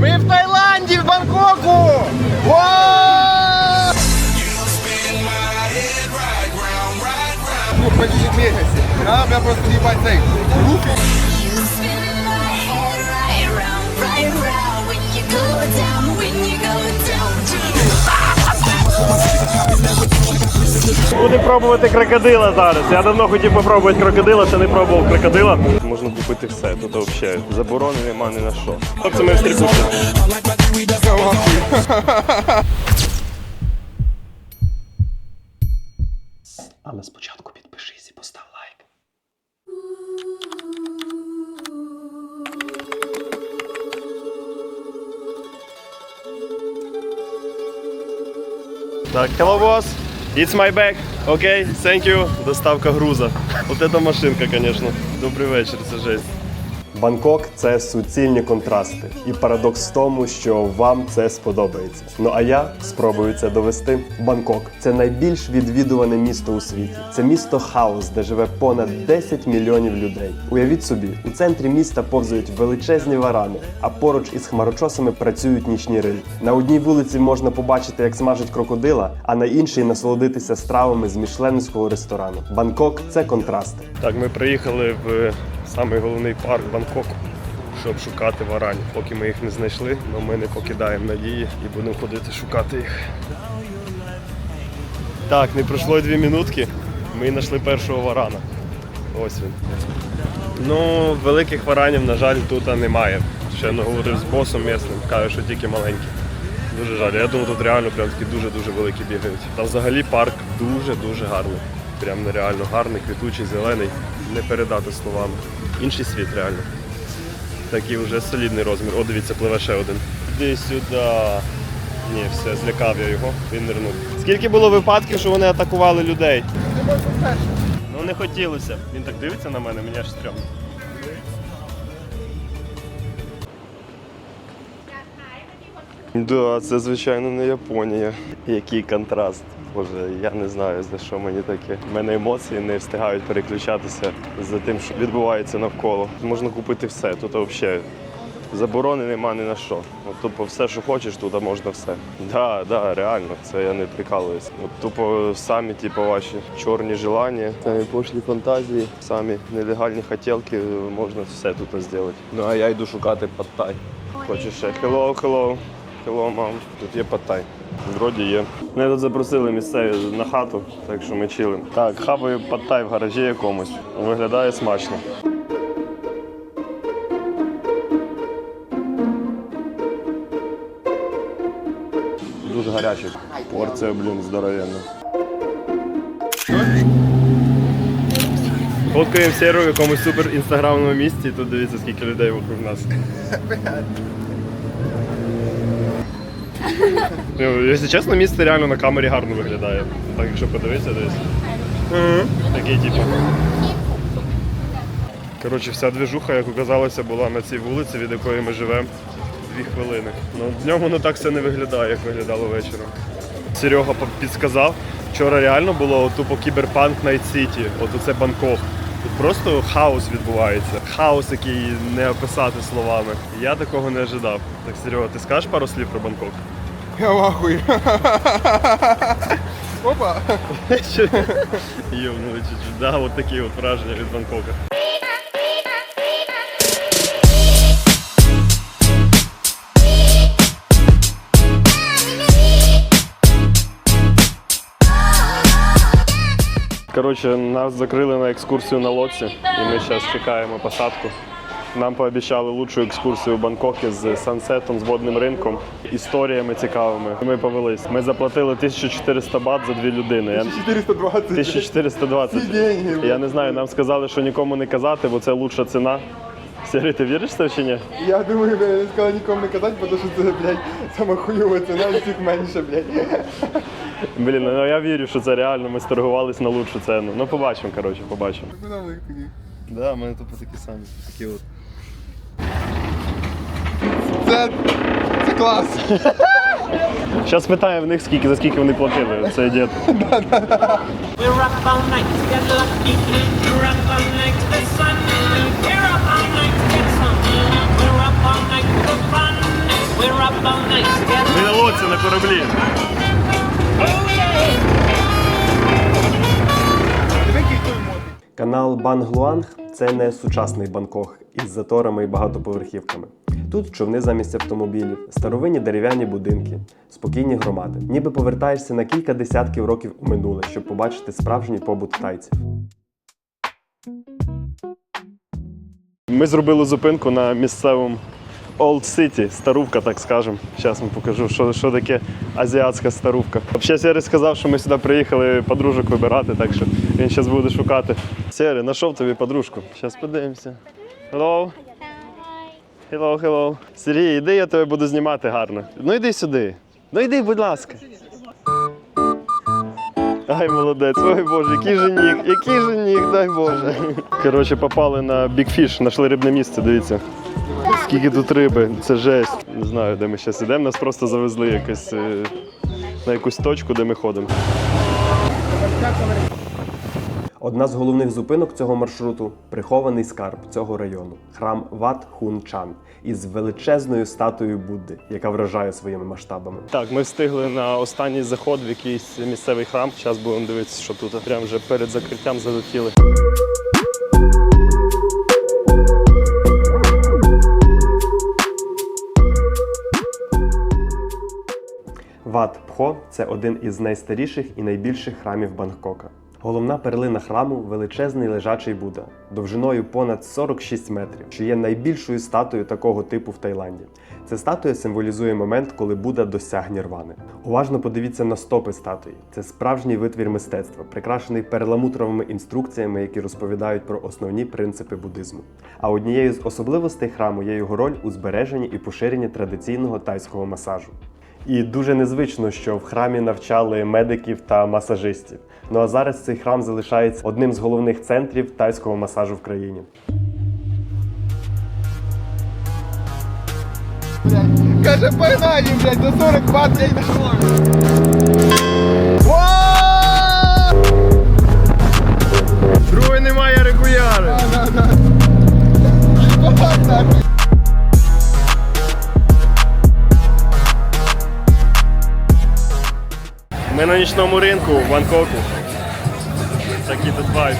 Ми в Таїланді, в Бангкоку! Вау! Ну, пробувати крокодила зараз. Я давно хотів попробувати крокодила, ще не пробував крокодила. Можна купити все. Тут взагалі заборони нема ні на що. Хлопці, ми в. Але спочатку підпишись і постав лайк. Так, hello boss. It's my bag. Окей, okay, thank you. Доставка груза. От это машинка, конечно. Добрий вечір, це жесть. Бангкок це суцільні контрасти. І парадокс в тому, що вам це сподобається. Ну а я спробую це довести. Бангкок це найбільш відвідуване місто у світі. Це місто хаос, де живе понад 10 мільйонів людей. Уявіть собі, у центрі міста повзають величезні варани, а поруч із хмарочосами працюють нічні рилі. На одній вулиці можна побачити, як смажать крокодила, а на іншій насолодитися стравами з мішленського ресторану. Бангкок це контрасти. Так, ми приїхали в самий головний парк Бангкоку, щоб шукати варанів. Поки ми їх не знайшли, але ми не покидаємо надії і будемо ходити шукати їх. Так, не пройшло й дві минутки. Ми знайшли першого варана. Ось він. Ну, великих варанів, на жаль, тут немає. Ще не говорив з босом місним, каже, що тільки маленькі. Дуже жаль. Я думаю, тут реально прям такі дуже-дуже великі бігають. Та взагалі парк дуже-дуже гарний. Прям нереально гарний, квітучий, зелений. Не передати словами. Інший світ реально. Такий вже солідний розмір. О, дивіться, пливе ще один. Іди сюди. Ні, все, злякав я його, він нирнув. Скільки було випадків, що вони атакували людей? Ну не хотілося. Він так дивиться на мене, мені аж стрьомно. Да, це звичайно не Японія. Який контраст. Боже, я не знаю за що мені таке. У мене емоції не встигають переключатися за тим, що відбувається навколо. Можна купити все. Тут взагалі заборони нема ні на що. От тупо все, що хочеш, тут можна все. Да, да, реально, це я не прикалуюсь. От тупо самі, типу, ваші чорні желання, самі пошлі фантазії, самі нелегальні хотілки, можна все тут зробити. Ну а я йду шукати паттай. Хочеш ще hello, hello. Hello, мам. Тут є паттай. Вроді є. Мене тут запросили місцеві на хату, так що ми чилим. Так, хаваю паттай в гаражі якомусь. Виглядає смачно. Дуже гарячий. Порція, блін, здоровенна. Фоткаємо серу в якомусь супер інстаграмному місці, тут дивіться, скільки людей вокруг нас. Ну, Якщо чесно, місце реально на камері гарно виглядає. Так, якщо подивитися десь. Такий типу. Коротше, вся движуха, як оказалося, була на цій вулиці, від якої ми живемо дві хвилини. Ну, днем воно так все не виглядає, як виглядало вечором. Серега підсказав, вчора реально було тупо кіберпанк Найт Сіті, от оце Бангкок. Тут просто хаос відбувається. Хаос, який не описати словами. Я такого не ожидав. Так, Серега, ти скажеш пару слів про Бангкок? Я в ахуї. Опа. Йовнули чуть-чуть. Да, от такі от враження від Бангкока. Коротше, нас закрили на екскурсію на лодці, і ми зараз чекаємо посадку. Нам пообіцяли лучшу екскурсію в Бангкокі з сансетом, з водним ринком, історіями цікавими. Ми повелись. Ми заплатили 1400 бат за дві людини. Я- 420. 1420. Ці деньги. Я не знаю, нам сказали, що нікому не казати, бо це лучша ціна. Сергій, ти віриш це чи ні? Я думаю, я не сказала нікому не казати, тому що це, блядь, сама хуйова ціна, і всіх менше, блядь. Блін, ну я вірю, що це реально. Ми сторгувались на лучшу ціну. Ну побачимо, коротше, побачимо. Куди такі? Да, в мене тупо такі самі. Такі от. Це, це клас. Зараз питаємо в них, скільки, за скільки вони платили. Це дід. We're up all night get lucky. We're up all night the sun. We're кататися на кораблі. Канал Банглуанг це не сучасний Бангкок із заторами і багатоповерхівками. Тут човни замість автомобілів, старовинні дерев'яні будинки, спокійні громади. Ніби повертаєшся на кілька десятків років у минуле, щоб побачити справжній побут тайців. Ми зробили зупинку на місцевому Old City, старувка, так скажемо. Зараз вам покажу, що, що таке азіатська старувка. Взагалі, Сєрий сказав, що ми сюди приїхали подружок вибирати, так що він зараз буде шукати. Сєрий, знайшов тобі подружку. Зараз подивимося. Hello. Hello, hello. Сергій, іди, я тебе буду знімати гарно. Ну йди сюди. Ну йди, будь ласка. Ай, молодець, ой Боже, який жених, який жених, дай Боже. Коротше, попали на Fish, знайшли рибне місце, дивіться. Скільки тут риби, це жесть. Не знаю, де ми зараз йдемо, нас просто завезли якось, е, на якусь точку, де ми ходимо. Одна з головних зупинок цього маршруту прихований скарб цього району храм Ват Хун Чан із величезною статуєю Будди, яка вражає своїми масштабами. Так, ми встигли на останній заход в якийсь місцевий храм. Зараз будемо дивитися, що тут. Прямо вже перед закриттям залетіли. Ват Пхо це один із найстаріших і найбільших храмів Бангкока. Головна перлина храму величезний лежачий Будда, довжиною понад 46 метрів, що є найбільшою статуєю такого типу в Таїланді. Ця статуя символізує момент, коли Будда досяг нірвани. Уважно подивіться на стопи статуї. Це справжній витвір мистецтва, прикрашений перламутровими інструкціями, які розповідають про основні принципи буддизму. А однією з особливостей храму є його роль у збереженні і поширенні традиційного тайського масажу. І дуже незвично, що в храмі навчали медиків та масажистів. Ну а зараз цей храм залишається одним з головних центрів тайського масажу в країні. Каже, погнали, блядь, до 40 бат, блядь, дошло. Другої немає регуляри. На нічному ринку в Бангкоку. Такі тут вайб.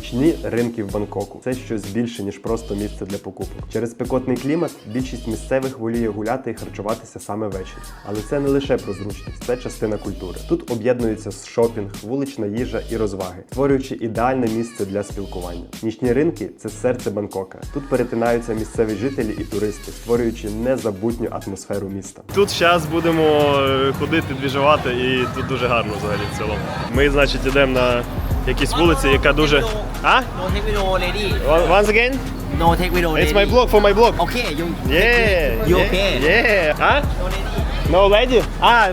Нічні ринки в Бангкоку це щось більше, ніж просто місце для покупок. Через спекотний клімат більшість місцевих воліє гуляти і харчуватися саме ввечері. Але це не лише про зручність, це частина культури. Тут об'єднуються шопінг, вулична їжа і розваги, створюючи ідеальне місце для спілкування. Нічні ринки це серце Бангкока. Тут перетинаються місцеві жителі і туристи, створюючи незабутню атмосферу міста. Тут зараз будемо е, ходити, двіжувати, і тут дуже гарно взагалі в цілому. Ми, значить, йдемо на якійсь вулиці, яка дуже. А? No take video already. Once again? No take video already. It's my blog for my blog. Okay, you. Yeah. You okay? Yeah. А? No lady. No lady? А,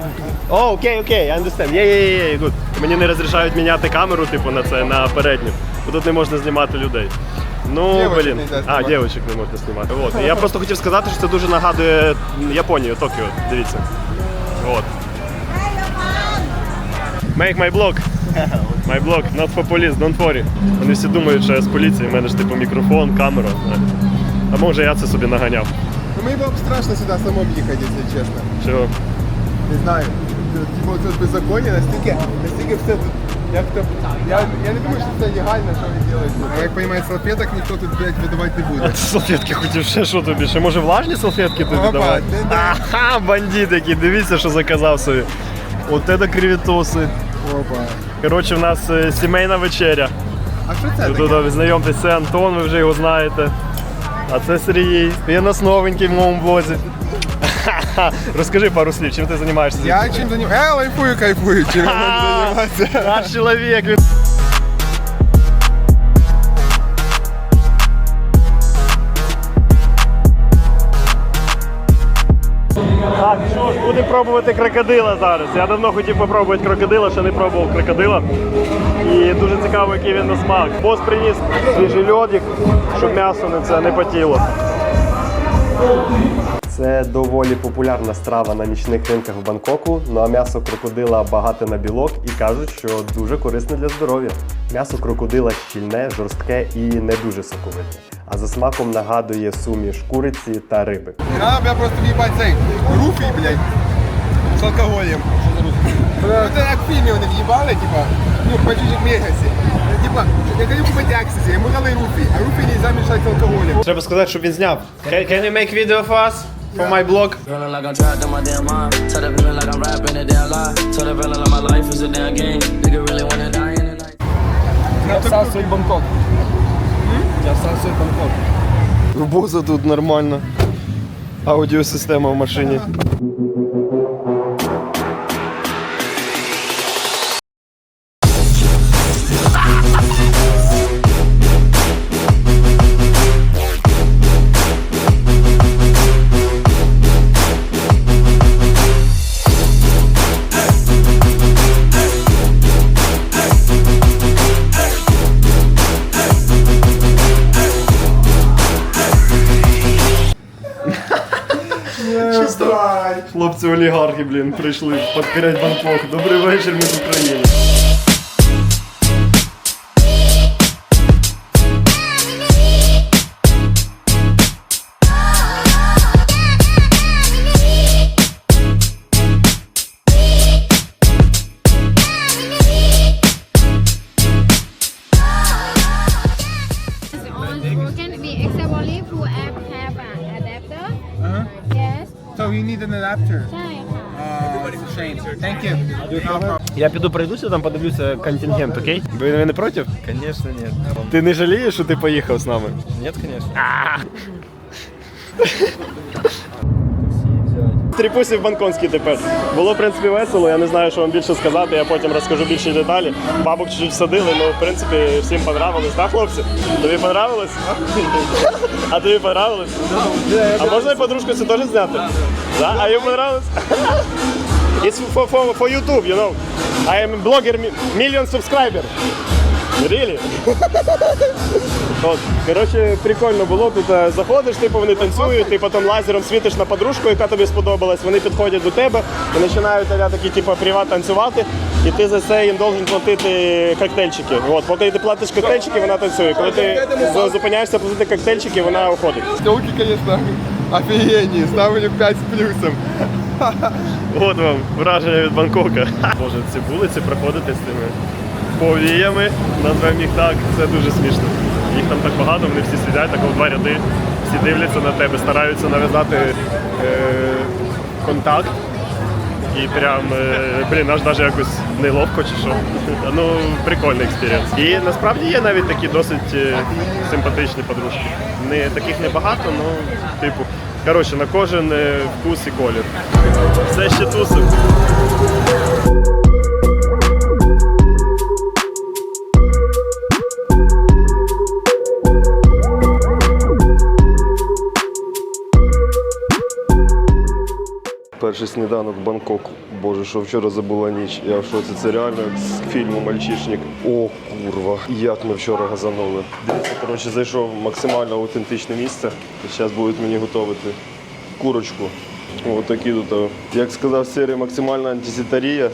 о, окей, окей, I understand. Yeah, yeah, yeah, good. Мені не розрішають міняти камеру, типу, на це, на передню. Бо тут не можна знімати людей. Ну, Дівочок блін. нельзя А, знімати. дівчинок не можна знімати. От. І Я просто хотів сказати, що це дуже нагадує Японію, Токіо. Дивіться. От. Make my blog. My blog, not for police, don't worry. Вони всі думають, що я з поліції, в мене ж типу мікрофон, камера. А може я це собі наганяв. Ну, мені було б страшно сюди самому їхати, якщо чесно. Чого? Не знаю. Типу, це беззаконня, настільки, настільки все тут. Як то, я, я не думаю, що це легально, що ви робите. А як розумію, салфеток ніхто тут, блядь, видавати не буде. Салфетки хотів ще що тобі? Ще може влажні салфетки тобі Опа, давати? не да. Ага, бандит який, дивіться, що заказав собі. От це кривітоси. Опа. Коротше, в нас е, сімейна вечеря. А що це Тут таке? знайомтесь, це Антон, ви вже його знаєте. А це Сергій. Він нас новенький в моєму блозі. Розкажи пару слів, чим ти займаєшся? Я чим займаюся? Я лайфую, кайфую, чим займаюся. Наш чоловік. Що пробувати крокодила зараз. Я давно хотів спробувати крокодила, ще не пробував крокодила. І дуже цікаво, який він на смак. Бос приніс свіжий льодик, щоб м'ясо не це не потіло. Це доволі популярна страва на нічних ринках в Бангкоку. Ну а м'ясо крокодила багате на білок і кажуть, що дуже корисне для здоров'я. М'ясо крокодила щільне, жорстке і не дуже соковите. А за смаком нагадує суміш куриці та риби. А, я просто в'їбать цей руфій, блядь. з алкоголем. Це як в фільмі вони в'їбали, типа, ну, по чуть-чуть Мегасі. Типа, я хочу купити Аксисі, йому дали руфі, а руфі нельзя мішати з алкоголем. Треба сказати, щоб він зняв. Can, can you make video of us? For my blog? Feeling like I'm trapped in my damn mind. Tell the feeling like I'm rapping a damn lie. Tell the feeling like my life is a damn game. Nigga really wanna die in the night. Я всасуй Бангкок. Я всасуй Бангкок. У Боза тут нормально. Аудіосистема в машині. Хлопці олігархи, блін, прийшли підкорять Бангкок. Добрий вечір, ми з України. Я піду пройдуся, там подивлюся контингент, окей? Ви, не проти? Конечно нет. Ти не жалієш, що ти поїхав з нами? Нет, конечно. Тріпусів Банконський тепер. Було, в принципі, весело. Я не знаю, що вам більше сказати. Я потім розкажу більші деталі. Бабок чуть-чуть всадили, ну, в принципі, всім понравилось, так, хлопці? Тобі понравилось? А тобі понравилось? А можна і подружку це теж зняти? Да? А їм понравилось? It's for, for, for YouTube, you know. I am blogger, mi- million subscriber. Really? От, коротше, прикольно було. Тут е, заходиш, типу вони танцюють, ти потім лазером світиш на подружку, яка тобі сподобалась. Вони підходять до тебе і починають а, такі, типу, приват танцювати. І ти за це їм должен платити коктейльчики. От, поки ти платиш коктейльчики, вона танцює. Коли ти з- зупиняєшся платити коктейльчики, вона уходить. Телки, конечно, офигенные. Ставлю 5 с плюсом. От вам враження від Бангкока. Боже, ці вулиці проходити з цими повіями, назвемо їх так, це дуже смішно. Їх там так багато, вони всі сидять, так у два ряди, всі дивляться на тебе, стараються нав'язати е, контакт. І прям, е, блін, аж навіть якось неловко чи що. Ну, прикольний експірієнс. І насправді є навіть такі досить е, симпатичні подружки. Не, таких небагато, ну, типу, коротше, на кожен е, вкус і колір. Все ще тусив. Перший сніданок в Бангкоку. Боже, що вчора забула ніч. Я в шоці. Це реально з фільму Мальчишник. О, курва. Як ми вчора газанули. Дивіться, коротше, зайшов максимально аутентичне місце. Зараз будуть мені готувати курочку. Ось такі тут, як сказав Сері, максимальна антисітарія.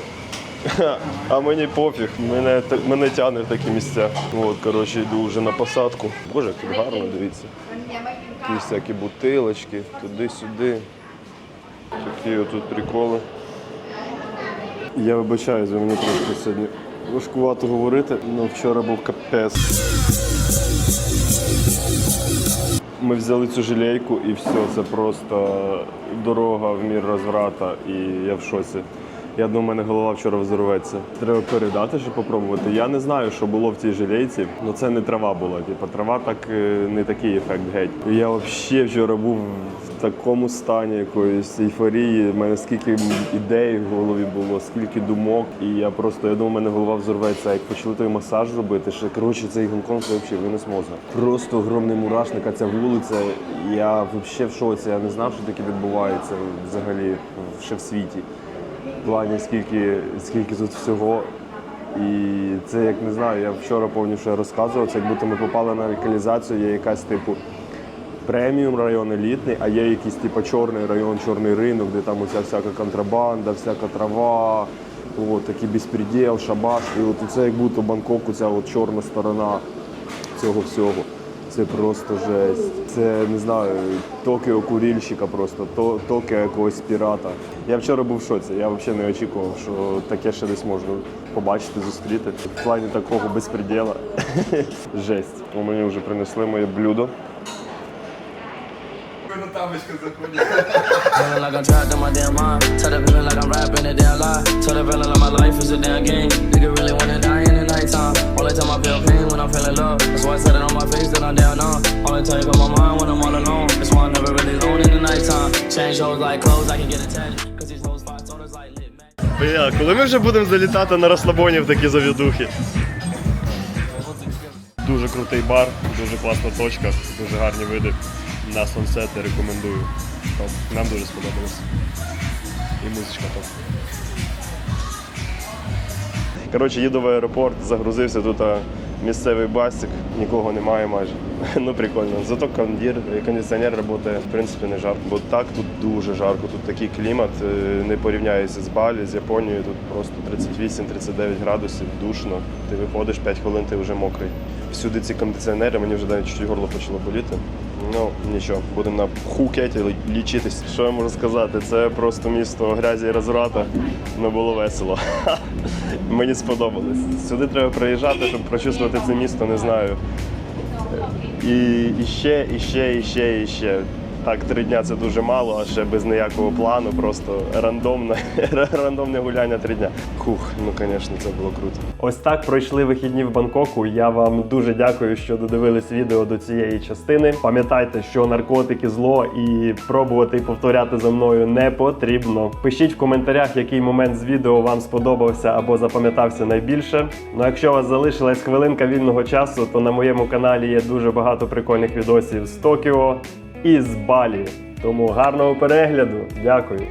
А мені пофіг, мене, мене тягне в такі місця. От, коротше, йду вже на посадку. Боже, як тут гарно, дивіться. Такі всякі бутилочки, туди-сюди. Такі отут приколи. Я вибачаюсь, за мені трошки сьогодні важкувато говорити, але вчора був капець. Ми взяли цю жилейку і все, це просто дорога в мір розврата, і я в шоці. Я думаю, у мене голова вчора взорветься. Треба передати, щоб попробувати. Я не знаю, що було в цій жилейці, але це не трава була. Типу, трава так е, не такий ефект геть. Я взагалі вчора був в такому стані якоїсь ейфорії. У мене скільки ідей в голові було, скільки думок. І я просто я думав, у мене голова взорветься. Як почали той масаж робити, ще коротше цей Гонконг взагалі винес мозга. Просто огромний мурашник, а ця вулиця. Я взагалі в шоці. Я не знав, що таке відбувається взагалі ще в світі. Плані скільки, скільки тут всього. І це як не знаю, я вчора повніше розказував, це як будто ми попали на локалізацію, є якась типу преміум район елітний, а є якийсь типу чорний район, чорний ринок, де там оця всяка контрабанда, всяка трава, от, такий безпреділ, шабаш. І от це як будто Бангкок, ця от чорна сторона цього всього. Це просто жесть. Це не знаю, Токіо курільщика просто, то, Токіо якогось пірата. Я вчора був в шоці, я взагалі не очікував, що таке ще десь можна побачити, зустріти. В плані такого безпреділа. Жесть. У мені вже принесли моє блюдо. Feeling like In in. Only time I feel pain when I'm feeling love. That's why I said it on my face that I'm down on. Only time you got my mind when I'm all alone. That's why I'm never really alone in the nighttime. Change hoes like clothes, I can get attached. Cause these hoes five totals like lit man. Бля, коли ми вже будемо залітати на розслабоні в такі завідухи? Дуже крутий бар, дуже класна точка, дуже гарні види. На сонсети рекомендую. Топ. Нам дуже сподобалось. І музичка топ. Коротше, їду в аеропорт, загрузився тут місцевий басик, нікого немає майже. Ну прикольно. Зато кондір, кондиціонер працює, в принципі, не жарко. Бо так тут дуже жарко, тут такий клімат, е, не порівняється з Балі, з Японією, тут просто 38-39 градусів, душно. Ти виходиш 5 хвилин, ти вже мокрий. Всюди ці кондиціонери, мені вже навіть чуть горло почало боліти. Ну, нічого, будемо на хукеті лічитись. Що я можу сказати? Це просто місто грязі і розврата. Ну було весело. Мені сподобалось. Сюди треба приїжджати, щоб прочувствувати це місто, не знаю. І, і ще, і ще, і ще, і ще. Так, три дня це дуже мало, а ще без ніякого плану, просто рандомне, рандомне гуляння три дня. Хух, ну звісно, це було круто. Ось так пройшли вихідні в Бангкоку. Я вам дуже дякую, що додивились відео до цієї частини. Пам'ятайте, що наркотики зло і пробувати повторяти за мною не потрібно. Пишіть в коментарях, який момент з відео вам сподобався або запам'ятався найбільше. Ну, якщо у вас залишилась хвилинка вільного часу, то на моєму каналі є дуже багато прикольних відосів з Токіо і з Балі. Тому гарного перегляду. Дякую.